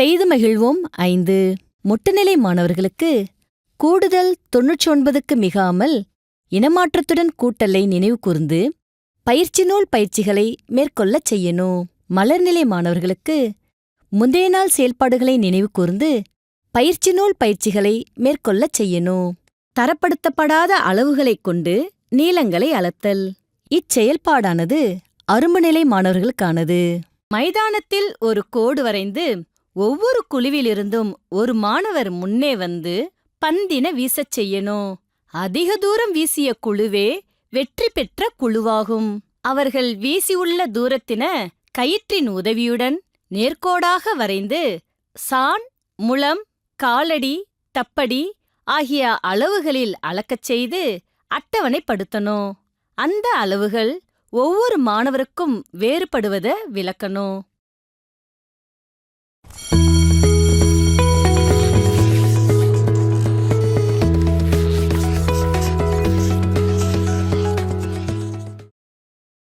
செய்து மகிழ்வோம் ஐந்து. முட்டுநிலை மாணவர்களுக்கு கூடுதல் தொன்னூற்றி ஒன்பதுக்கு மிகாமல் இனமாற்றத்துடன் கூட்டலை நினைவு கூர்ந்து பயிற்சி நூல் பயிற்சிகளை மேற்கொள்ளச் செய்யணும். மலர்நிலை மாணவர்களுக்கு முந்தைய நாள் செயல்பாடுகளை நினைவு கூர்ந்து பயிற்சி நூல் பயிற்சிகளை மேற்கொள்ளச் செய்யணும். தரப்படுத்தப்படாத அளவுகளைக் கொண்டு நீளங்களை அளத்தல். இச்செயல்பாடானது அரும்புநிலை மாணவர்களுக்கானது. மைதானத்தில் ஒரு கோடு வரைந்து ஒவ்வொரு குழுவிலிருந்தும் ஒரு மாணவர் முன்னே வந்து பந்தின வீசச் செய்யணும். அதிக தூரம் வீசிய குழுவே வெற்றி பெற்ற குழுவாகும். அவர்கள் வீசியுள்ள தூரத்தின கயிற்றின் உதவியுடன் நேர்கோடாக வரைந்து சான் முளம் காலடி தப்படி ஆகிய அளவுகளில் அளக்கச் செய்து அட்டவணைப்படுத்தணும் அந்த அளவுகள் ஒவ்வொரு மாணவருக்கும் வேறுபடுவத விளக்கணும். Thank you.